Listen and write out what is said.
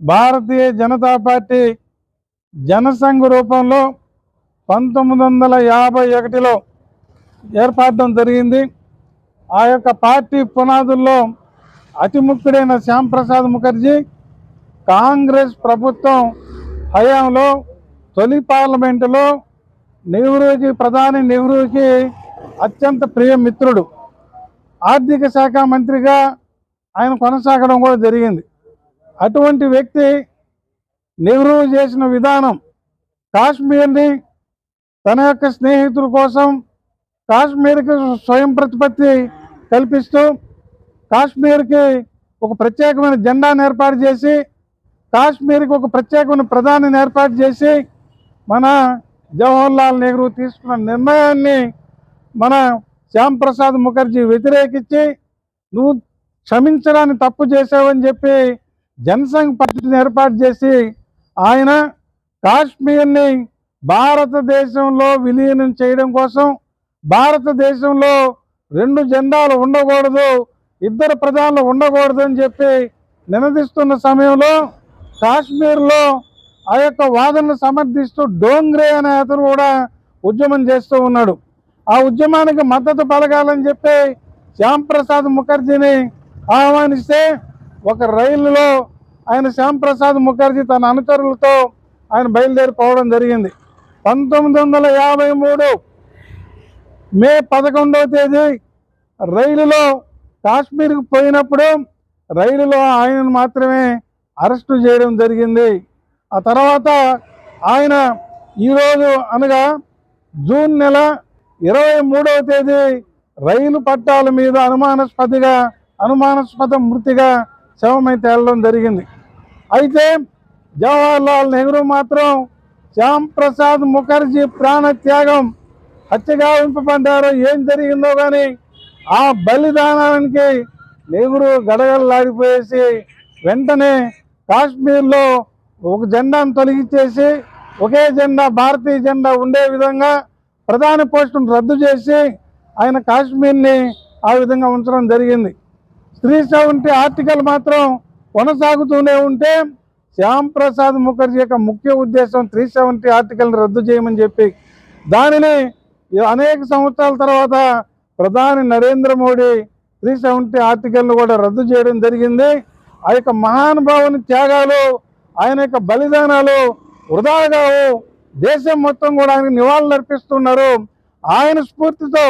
Bharatiya Janata party Jana Sangh రూపంలో పంతొమ్మిది వందల యాభై ఒకటిలో ఏర్పడడం జరిగింది. ఆ యొక్క పార్టీ పునాదుల్లో అతి ముఖ్యుడైన శ్యాంప్రసాద్ ముఖర్జీ కాంగ్రెస్ ప్రభుత్వం హయాంలో తొలి పార్లమెంటులో నెహ్రూకి ప్రధాని నెహ్రూకి అత్యంత ప్రియ మిత్రుడు. ఆర్థిక శాఖ మంత్రిగా ఆయన కొనసాగడం కూడా జరిగింది. అటువంటి వ్యక్తి నెహ్రూ చేసిన విధానం కాశ్మీర్ని తన యొక్క స్నేహితుల కోసం కాశ్మీర్కి స్వయం ప్రతిపత్తి కల్పిస్తూ కాశ్మీర్కి ఒక ప్రత్యేకమైన జెండాను ఏర్పాటు చేసి కాశ్మీర్కి ఒక ప్రత్యేకమైన ప్రధానిని ఏర్పాటు చేసి మన జవహర్లాల్ నెహ్రూ తీసుకున్న నిర్ణయాన్ని మన శ్యాంప్రసాద్ ముఖర్జీ వ్యతిరేకించి నువ్వు క్షమించడాన్ని తప్పు చేసావని చెప్పి జనసంఘ్ పార్టీని ఏర్పాటు చేసి ఆయన కాశ్మీర్ని భారతదేశంలో విలీనం చేయడం కోసం భారతదేశంలో రెండు జెండాలు ఉండకూడదు ఇద్దరు ప్రధానులు ఉండకూడదు అని చెప్పి నినదిస్తున్న సమయంలో కాశ్మీర్లో ఆ యొక్క వాదనను సమర్థిస్తూ డోంగ్రే అనే అతను కూడా ఉద్యమం చేస్తూ ఉన్నాడు. ఆ ఉద్యమానికి మద్దతు పలకాలని చెప్పి శ్యాంప్రసాద్ ముఖర్జీని ఆహ్వానిస్తే ఒక రైలులో ఆయన శ్యాంప్రసాద్ ముఖర్జీ తన అనుచరులతో ఆయన బయలుదేరిపోవడం జరిగింది. పంతొమ్మిది వందల యాభై మూడు మే పదకొండవ తేదీ రైలులో కాశ్మీర్కి పోయినప్పుడు రైలులో ఆయనను మాత్రమే అరెస్టు చేయడం జరిగింది. ఆ తర్వాత ఆయన ఈరోజు అనగా జూన్ నెల ఇరవై మూడవ తేదీ రైలు పట్టాల మీద అనుమానాస్పదిగా అనుమానాస్పద మృతిగా శవమై తేలడం జరిగింది. అయితే జవహర్లాల్ నెహ్రూ మాత్రం శ్యామ్ ప్రసాద్ ముఖర్జీ ప్రాణత్యాగం హత్యగా ఉంపబడ్డారో ఏం జరిగిందో కానీ ఆ బలిదానానికి నెహ్రూ గడగడలాడిపోయేసి వెంటనే కాశ్మీర్లో ఒక జెండాను తొలగించేసి ఒకే జెండా భారతీయ జెండా ఉండే విధంగా ప్రధాని పోస్టును రద్దు చేసి ఆయన కాశ్మీర్ని ఆ విధంగా ఉంచడం జరిగింది. త్రీ సెవెంటీ ఆర్టికల్ మాత్రం కొనసాగుతూనే ఉంటే శ్యామ్ ప్రసాద్ ముఖర్జీ యొక్క ముఖ్య ఉద్దేశం త్రీ సెవెంటీ ఆర్టికల్ని రద్దు చేయమని చెప్పి దానిని అనేక సంవత్సరాల తర్వాత ప్రధాని నరేంద్ర మోడీ త్రీ సెవెంటీ ఆర్టికల్ను కూడా రద్దు చేయడం జరిగింది. ఆ యొక్క మహానుభావుని త్యాగాలు ఆయన యొక్క బలిదానాలు వృధాగా దేశం మొత్తం కూడా ఆయనకు నివాళులు అర్పిస్తున్నారు ఆయన స్ఫూర్తితో